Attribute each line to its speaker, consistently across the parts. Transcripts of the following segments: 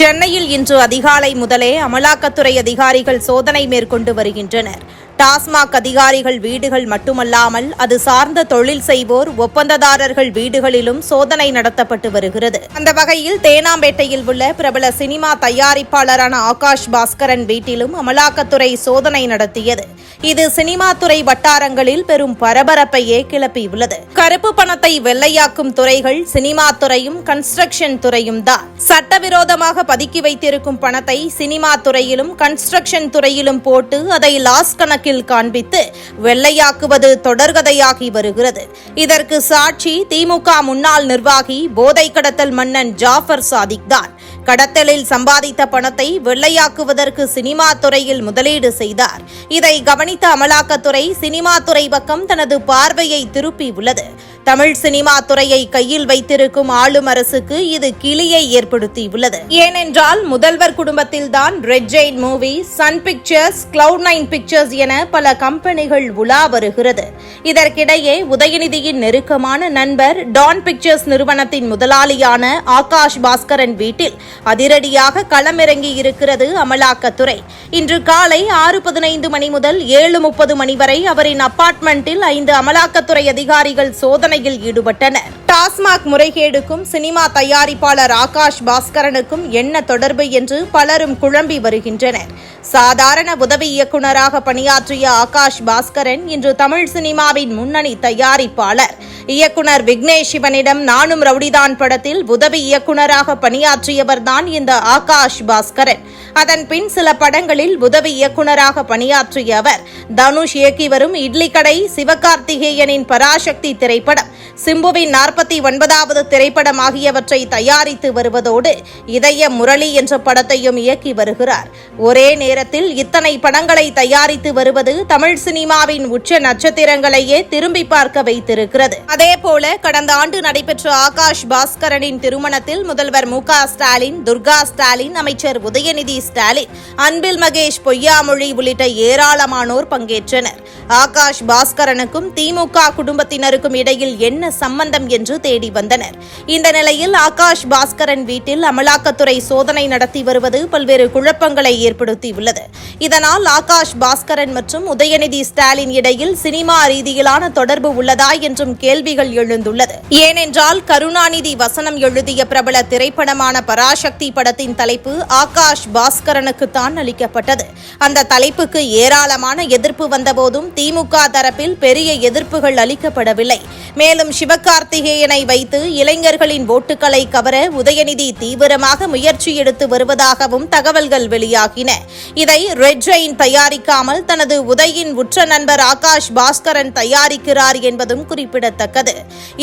Speaker 1: சென்னையில் இன்று அதிகாலை முதலே அமலாக்கத்துறை அதிகாரிகள் சோதனை மேற்கொண்டு வருகின்றனர். டாஸ்மாக் அதிகாரிகள் வீடுகள் மட்டுமல்லாமல் அது சார்ந்த தொழில் செய்வோர் ஒப்பந்ததாரர்கள் வீடுகளிலும் சோதனை நடத்தப்பட்டு வருகிறது. அந்த வகையில் தேனாம்பேட்டையில் உள்ள பிரபல சினிமா தயாரிப்பாளரான ஆகாஷ் பாஸ்கரன் வீட்டிலும் அமலாக்கத்துறை சோதனை நடத்தியது. இது சினிமா துறை வட்டாரங்களில் பெரும் பரபரப்பையே கிளப்பியுள்ளது கருப்பு பணத்தை வெள்ளையாக்கும் துறைகள் சினிமா துறையும் கன்ஸ்ட்ரக்ஷன் துறையும் தான். சட்டவிரோதமாக பதுக்கி வைத்திருக்கும் பணத்தை சினிமா துறையிலும் கன்ஸ்ட்ரக்ஷன் துறையிலும் போட்டு அதை லாஸ் கணக்கில் காண்பித்து வெள்ளையாக்குவது தொடர்கதையாகி வருகிறது. இதற்கு சாட்சி திமுக முன்னாள் நிர்வாகி போதை கடத்தல் மன்னன் ஜாஃபர் சாதிக் தான். கடத்தலில் சம்பாதித்த பணத்தை வெள்ளையாக்குவதற்கு சினிமா துறையில் முதலீடு செய்தார். இதை கவனித்த அமலாக்கத்துறை சினிமா துறை பக்கம் தனது பார்வையை திருப்பியுள்ளது தமிழ் சினிமா துறையை கையில் வைத்திருக்கும் ஆளும் அரசுக்கு இது கிளியை ஏற்படுத்தியுள்ளது. ஏனென்றால் முதல்வர் குடும்பத்தில்தான் red giant movie Sun pictures cloud nine pictures என பல கம்பெனிகள் உலா வருகிறது. இதற்கிடையே உதயநிதியின் நெருக்கமான நண்பர் டான் பிக்சர்ஸ் நிறுவனத்தின் முதலாளியான ஆகாஷ் பாஸ்கரன் வீட்டில் அதிரடியாக களமிறங்கி இருக்கிறது அமலாக்கத்துறை. இன்று காலை ஆறு பதினைந்து மணி முதல் ஏழு முப்பது மணி வரை அவரின் அபார்ட்மெண்டில் ஐந்து அமலாக்கத்துறை அதிகாரிகள் சோதனை விசாரணையில் ஈடுபட்டனர். டாஸ்மாக் முறைகேடுக்கும் சினிமா தயாரிப்பாளர் ஆகாஷ் பாஸ்கரனுக்கும் என்ன தொடர்பு என்று பலரும் குழம்பி வருகின்றனர். சாதாரண உதவி இயக்குநராக பணியாற்றிய ஆகாஷ் பாஸ்கரன் இன்று தமிழ் சினிமாவின் முன்னணி தயாரிப்பாளர். இயக்குனர் விக்னேஷ் சிவனிடம் நானும் ரவுடிதான் படத்தில் உதவி இயக்குனராக பணியாற்றியவர்தான் இந்த ஆகாஷ் பாஸ்கரன். அதன் பின் சில படங்களில் உதவி இயக்குனராக பணியாற்றிய அவர் தனுஷ் இயக்கி வரும் இட்லி கடை சிவகார்த்திகேயனின் பராசக்தி திரைப்படம். சிம்புவின் நாற்பத்தி ஒன்பதாவது திரைப்படம் ஆகியவற்றை தயாரித்து வருவதோடு இதய முரளி என்ற படத்தையும் இயக்கி வருகிறார். ஒரே நேரத்தில் இத்தனை படங்களை தயாரித்து வருவது தமிழ் சினிமாவின் உச்ச நட்சத்திரங்களையே திரும்பி பார்க்க வைத்திருக்கிறது. அதேபோல கடந்த ஆண்டு நடைபெற்ற ஆகாஷ் பாஸ்கரனின் திருமணத்தில் முதல்வர் மு ஸ்டாலின் துர்கா ஸ்டாலின் அமைச்சர் உதயநிதி ஸ்டாலின் அன்பில் மகேஷ் பொய்யாமொழி உள்ளிட்ட ஏராளமானோர் பங்கேற்றனர். ஆகாஷ் பாஸ்கரனுக்கும் திமுக குடும்பத்தினருக்கும் இடையில் என்ன சம்பந்தம் என்று தேடி வந்தனர். இந்த நிலையில் ஆகாஷ் பாஸ்கரன் வீட்டில் அமலாக்கத்துறை சோதனை நடத்தி வருவது பல்வேறு குழப்பங்களை ஏற்படுத்தியுள்ளது. இதனால் ஆகாஷ் பாஸ்கரன் மற்றும் உதயநிதி ஸ்டாலின் இடையில் சினிமா ரீதியிலான தொடர்பு உள்ளதா என்றும் கேள்விகள் எழுந்துள்ளது. ஏனென்றால் கருணாநிதி வசனம் எழுதிய பிரபல திரைப்படமான பராசக்தி படத்தின் தலைப்பு ஆகாஷ் பாஸ்கரனுக்கு தான் அளிக்கப்பட்டது. அந்த தலைப்புக்கு ஏராளமான எதிர்ப்பு வந்தபோதும் திமுக தரப்பில் பெரிய எதிர்ப்புகள் அளிக்கப்படவில்லை. மேலும் சிவகார்த்திகேயனை வைத்து இளைஞர்களின் ஓட்டுகளை கவர உதயநிதி தீவிரமாக முயற்சி எடுத்து வருவதாகவும் தகவல்கள் வெளியாகின. இதை ரெட் ஜெயின் தயாரிக்காமல் தனது உதயின் உற்ற நண்பர் ஆகாஷ் பாஸ்கரன் தயாரிக்கிறார் என்பதும் குறிப்பிடத்தக்கது.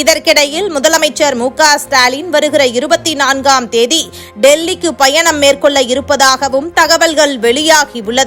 Speaker 1: இதற்கிடையில் முதலமைச்சர் மு க ஸ்டாலின் வருகிற இருபத்தி நான்காம் தேதி டெல்லிக்கு பயணம் மேற்கொள்ள இருப்பதாகவும் தகவல்கள் வெளியாகியுள்ளது